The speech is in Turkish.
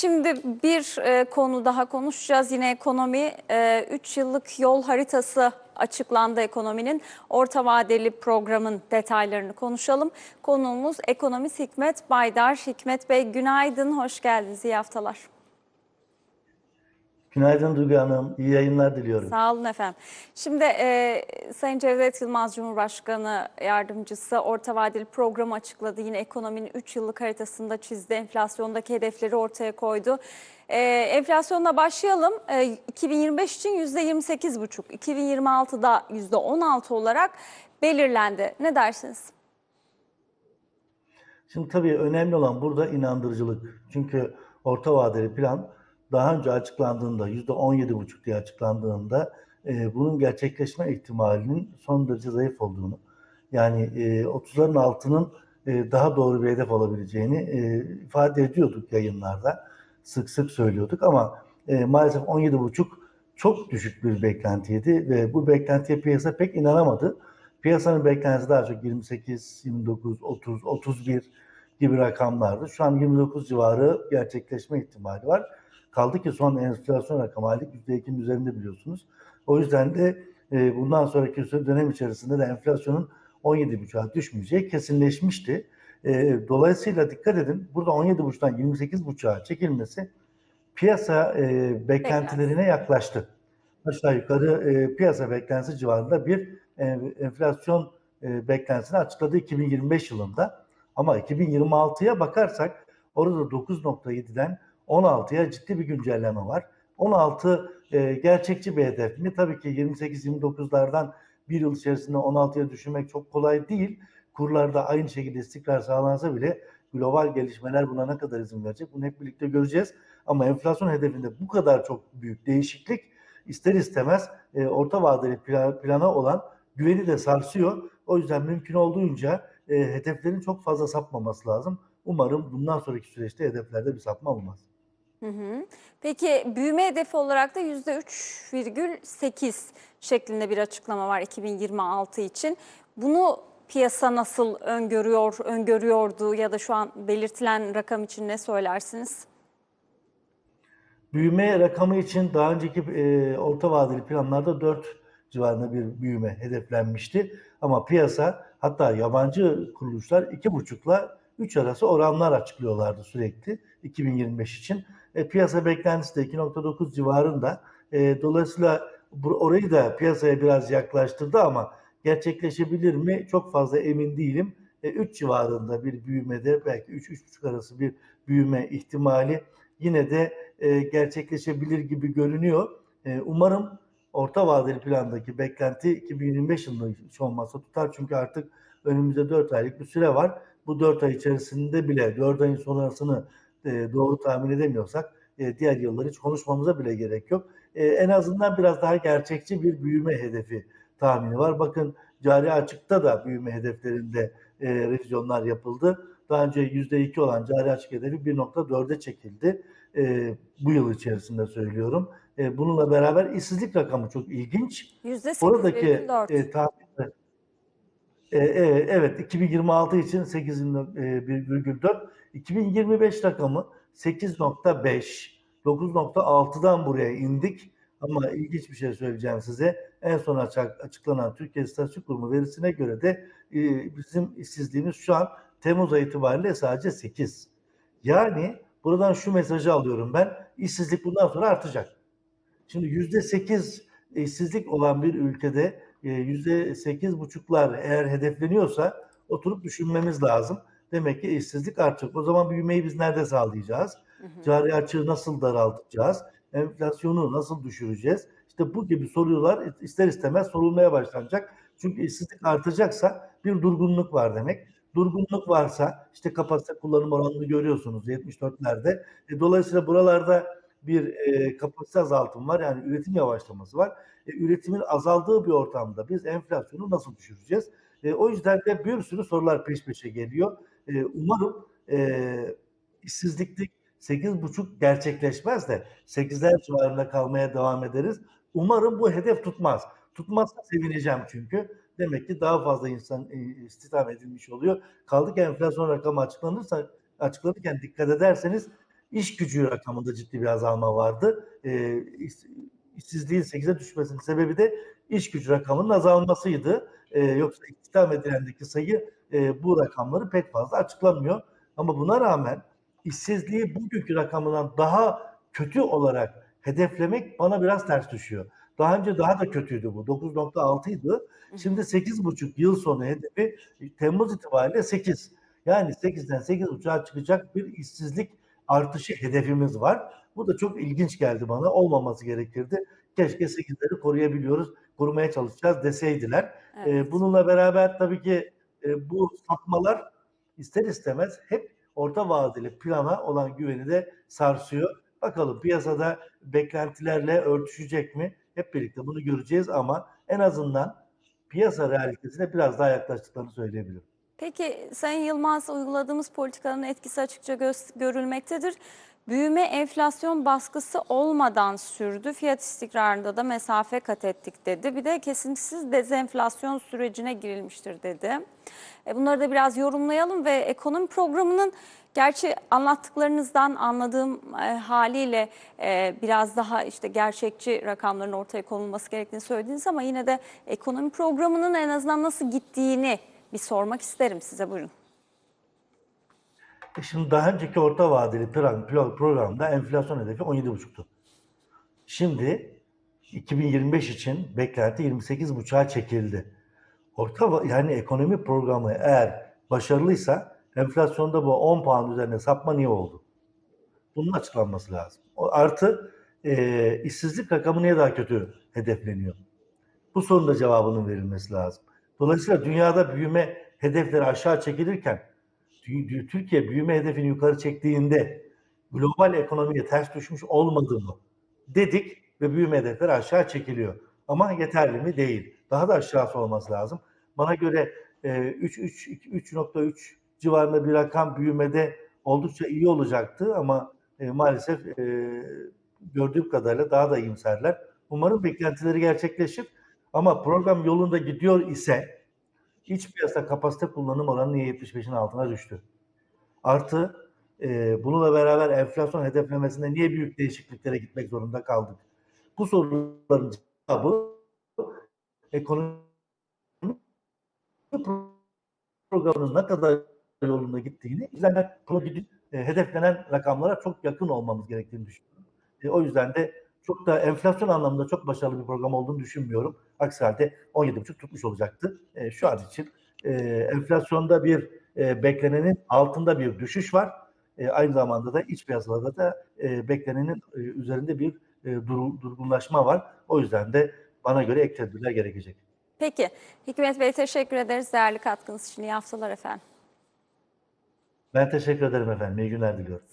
Şimdi bir e, konu daha konuşacağız. Yine ekonomi. 3 yıllık yol haritası açıklandı ekonominin. Orta vadeli programın detaylarını konuşalım. Konuğumuz ekonomist Hikmet Baydar. Hikmet Bey günaydın, hoş geldiniz. İyi haftalar. Günaydın Duygu Hanım. İyi yayınlar diliyorum. Sağ olun efendim. Şimdi e, Sayın Cevdet Yılmaz Cumhurbaşkanı Yardımcısı orta vadeli programı açıkladı. Yine ekonominin 3 yıllık haritasında çizdi. Enflasyondaki hedefleri ortaya koydu. E, enflasyonla başlayalım. E, 2025 için %28,5, 2026'da %16 olarak belirlendi. Ne dersiniz? Şimdi tabii önemli olan burada inandırıcılık. Çünkü orta vadeli plan daha önce açıklandığında %17,5 diye açıklandığında e, bunun gerçekleşme ihtimalinin son derece zayıf olduğunu yani e, 30'ların altının e, daha doğru bir hedef olabileceğini e, ifade ediyorduk yayınlarda. Sık sık söylüyorduk ama e, maalesef 17,5 çok düşük bir beklentiydi ve bu beklentiye piyasa pek inanamadı. Piyasanın beklentisi daha çok 28, 29, 30, 31 gibi rakamlardı. Şu an 29 civarı gerçekleşme ihtimali var. Kaldı ki son enflasyon rakamı aylık %2'nin üzerinde biliyorsunuz. O yüzden de e, bundan sonraki dönem içerisinde de enflasyonun 17,5'a düşmeyeceği kesinleşmişti. E, dolayısıyla dikkat edin burada 17,5'tan 28,5'a çekilmesi piyasa e, beklentilerine yaklaştı. Aşağı yukarı e, piyasa beklentisi civarında bir e, enflasyon e, beklentisini açıkladı 2025 yılında. Ama 2026'ya bakarsak orada 9.7'den 16'ya ciddi bir güncelleme var. 16 e, gerçekçi bir hedef mi? Tabii ki 28-29'lardan bir yıl içerisinde 16'ya düşürmek çok kolay değil. Kurlarda aynı şekilde istikrar sağlansa bile global gelişmeler buna ne kadar izin verecek? Bunu hep birlikte göreceğiz. Ama enflasyon hedefinde bu kadar çok büyük değişiklik ister istemez e, orta vadeli plana olan güveni de sarsıyor. O yüzden mümkün olduğunca e, hedeflerin çok fazla sapmaması lazım. Umarım bundan sonraki süreçte hedeflerde bir sapma olmaz. Hı hı. Peki büyüme hedefi olarak da %3,8 şeklinde bir açıklama var 2026 için. Bunu piyasa nasıl öngörüyor, öngörüyordu ya da şu an belirtilen rakam için ne söylersiniz? Büyüme rakamı için daha önceki e, orta vadeli planlarda 4 civarında bir büyüme hedeflenmişti. Ama piyasa hatta yabancı kuruluşlar 2,5'la 3 arası oranlar açıklıyorlardı sürekli 2025 için. E, piyasa beklentisi de 2.9 civarında. E, dolayısıyla orayı da piyasaya biraz yaklaştırdı ama gerçekleşebilir mi çok fazla emin değilim. E, 3 civarında bir büyümede belki 3-3.5 arası bir büyüme ihtimali yine de e, gerçekleşebilir gibi görünüyor. E, umarım orta vadeli plandaki beklenti 2025 yılında hiç olmazsa tutar. Çünkü artık önümüzde 4 aylık bir süre var. Bu 4 ay içerisinde bile 4 ayın sonrasını e, doğru tahmin edemiyorsak e, diğer yılları hiç konuşmamıza bile gerek yok. E, en azından biraz daha gerçekçi bir büyüme hedefi tahmini var. Bakın cari açıkta da büyüme hedeflerinde e, revizyonlar yapıldı. Daha önce %2 olan cari açık hedefi 1.4'e çekildi. E, bu yıl içerisinde söylüyorum. E, bununla beraber işsizlik rakamı çok ilginç. %8,4. Oradaki e, tahminler e, e, evet 2026 için 8,4. 2025 rakamı 8.5. 9.6'dan buraya indik. Ama ilginç bir şey söyleyeceğim size. En son açıklanan Türkiye İstatistik Kurumu verisine göre de e, bizim işsizliğimiz şu an Temmuz ayı itibariyle sadece 8. Yani buradan şu mesajı alıyorum ben. İşsizlik bundan sonra artacak. Şimdi %8 işsizlik olan bir ülkede yüzde sekiz buçuklar eğer hedefleniyorsa oturup düşünmemiz lazım. Demek ki işsizlik artacak. O zaman büyümeyi biz nerede sağlayacağız? Hı hı. Cari açığı nasıl daraltacağız? Enflasyonu nasıl düşüreceğiz? İşte bu gibi sorular ister istemez sorulmaya başlanacak. Çünkü işsizlik artacaksa bir durgunluk var demek. Durgunluk varsa işte kapasite kullanım oranını görüyorsunuz 74'lerde. E, dolayısıyla buralarda bir e, kapasite azaltım var. Yani üretim yavaşlaması var. E, üretimin azaldığı bir ortamda biz enflasyonu nasıl düşüreceğiz? E, o yüzden de bir sürü sorular peş peşe geliyor. E, umarım e, işsizliklik 8,5 gerçekleşmez de 8'ler civarında kalmaya devam ederiz. Umarım bu hedef tutmaz. Tutmazsa sevineceğim çünkü. Demek ki daha fazla insan e, istihdam edilmiş oluyor. Kaldı ki enflasyon rakamı açıklanırsa açıklanırken dikkat ederseniz İş gücü rakamında ciddi bir azalma vardı. E, iş- işsizliğin 8'e düşmesinin sebebi de iş gücü rakamının azalmasıydı. E, yoksa istihdam edilendeki sayı e, bu rakamları pek fazla açıklamıyor. Ama buna rağmen işsizliği bugünkü rakamından daha kötü olarak hedeflemek bana biraz ters düşüyor. Daha önce daha da kötüydü bu. 9.6 idi. Şimdi 8,5 yıl sonu hedefi Temmuz itibariyle 8. Yani 8'den 8,5'a çıkacak bir işsizlik artışı hedefimiz var. Bu da çok ilginç geldi bana. Olmaması gerekirdi. Keşke 8'leri koruyabiliyoruz, korumaya çalışacağız deseydiler. Evet. Ee, bununla beraber tabii ki e, bu sapmalar ister istemez hep orta vadeli plana olan güveni de sarsıyor. Bakalım piyasada beklentilerle örtüşecek mi? Hep birlikte bunu göreceğiz ama en azından piyasa realitesine biraz daha yaklaştıklarını söyleyebilirim. Peki Sayın Yılmaz uyguladığımız politikaların etkisi açıkça gö- görülmektedir. Büyüme enflasyon baskısı olmadan sürdü. Fiyat istikrarında da mesafe kat ettik dedi. Bir de kesintisiz dezenflasyon sürecine girilmiştir dedi. E, Bunları da biraz yorumlayalım ve ekonomi programının gerçi anlattıklarınızdan anladığım e, haliyle e, biraz daha işte gerçekçi rakamların ortaya konulması gerektiğini söylediniz ama yine de ekonomi programının en azından nasıl gittiğini bir sormak isterim size buyurun. E Şimdi daha önceki orta vadeli plan, plan- programda enflasyon hedefi 17,5'tu. Şimdi 2025 için beklenti 28,5'a çekildi. Orta yani ekonomi programı eğer başarılıysa enflasyonda bu 10 puan üzerine sapma niye oldu? Bunun açıklanması lazım. Artı e, işsizlik rakamı niye daha kötü hedefleniyor? Bu sorunun da cevabının verilmesi lazım. Dolayısıyla dünyada büyüme hedefleri aşağı çekilirken Tü- tü- Türkiye büyüme hedefini yukarı çektiğinde global ekonomiye ters düşmüş olmadı mı dedik ve büyüme hedefleri aşağı çekiliyor. Ama yeterli mi? Değil. Daha da aşağısı olması lazım. Bana göre e, 3 3 3.3 civarında bir rakam büyümede oldukça iyi olacaktı ama e, maalesef e, gördüğüm kadarıyla daha da iyimserler. Umarım beklentileri gerçekleşir. Ama program yolunda gidiyor ise iç piyasa kapasite kullanım oranı niye 75'in altına düştü? Artı e, bununla beraber enflasyon hedeflemesinde niye büyük değişikliklere gitmek zorunda kaldık? Bu soruların cevabı ekonomi programının ne kadar yolunda gittiğini, izlenen pro- e, hedeflenen rakamlara çok yakın olmamız gerektiğini düşünüyorum. E, o yüzden de çok da enflasyon anlamında çok başarılı bir program olduğunu düşünmüyorum. Aksi halde 17,5 tutmuş olacaktı. E, şu an için e, enflasyonda bir e, beklenenin altında bir düşüş var. E, aynı zamanda da iç piyasalarda da e, beklenenin e, üzerinde bir e, dur- durgunlaşma var. O yüzden de bana göre ek tedbirler gerekecek. Peki Hikmet Bey teşekkür ederiz değerli katkınız için. İyi haftalar efendim. Ben teşekkür ederim efendim. İyi günler diliyorum.